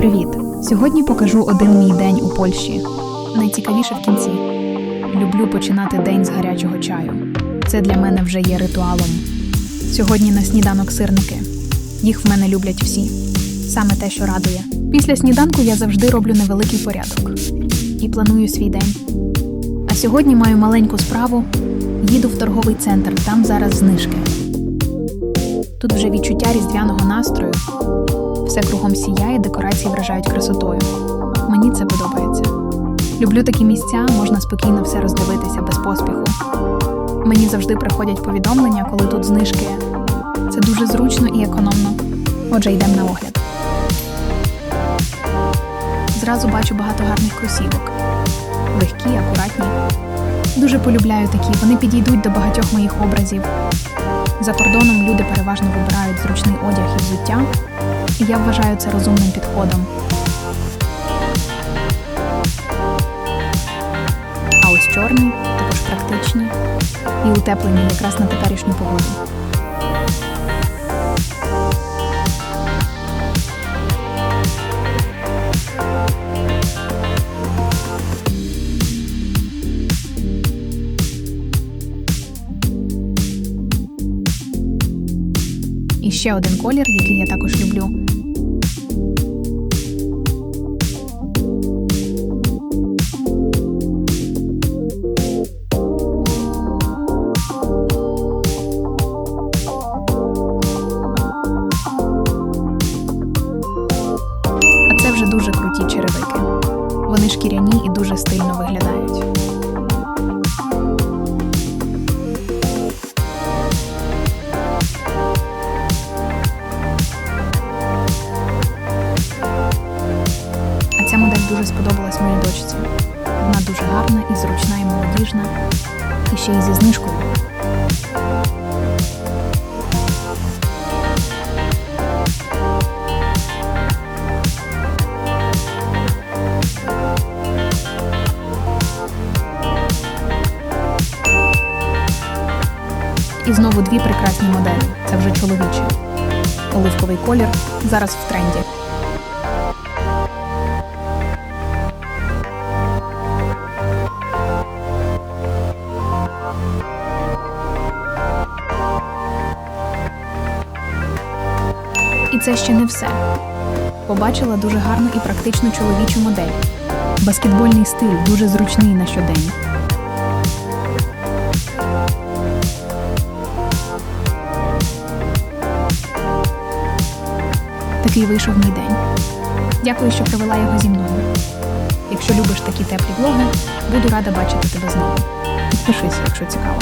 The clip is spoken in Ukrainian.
Привіт! Сьогодні покажу один мій день у Польщі. Найцікавіше в кінці. Люблю починати день з гарячого чаю. Це для мене вже є ритуалом. Сьогодні на сніданок сирники. Їх в мене люблять всі. Саме те, що радує. Після сніданку я завжди роблю невеликий порядок і планую свій день. А сьогодні маю маленьку справу. Їду в торговий центр, там зараз знижки. Тут вже відчуття різдвяного настрою. Все кругом сіяє, декорації вражають красотою. Мені це подобається. Люблю такі місця, можна спокійно все роздивитися без поспіху. Мені завжди приходять повідомлення, коли тут знижки. Це дуже зручно і економно. Отже, йдемо на огляд. Зразу бачу багато гарних кросівок. Легкі, акуратні. Дуже полюбляю такі, вони підійдуть до багатьох моїх образів. За кордоном люди переважно вибирають зручний одяг і взуття, і я вважаю це розумним підходом. А ось чорні також практичні і утеплені якраз на теперішню погоду. Ще один колір, який я також люблю. Вони шкіряні і дуже стильно виглядають. Дуже сподобалась моїй дочці. Вона дуже гарна і зручна, і молодіжна, і ще й зі знижкою. І знову дві прекрасні моделі. Це вже чоловічі. Оливковий колір зараз в тренді. Це ще не все. Побачила дуже гарну і практичну чоловічу модель. Баскетбольний стиль дуже зручний на щодень. Такий вийшов мій день. Дякую, що провела його зі мною. Якщо любиш такі теплі влоги, буду рада бачити тебе знову. Підпишись, якщо цікаво.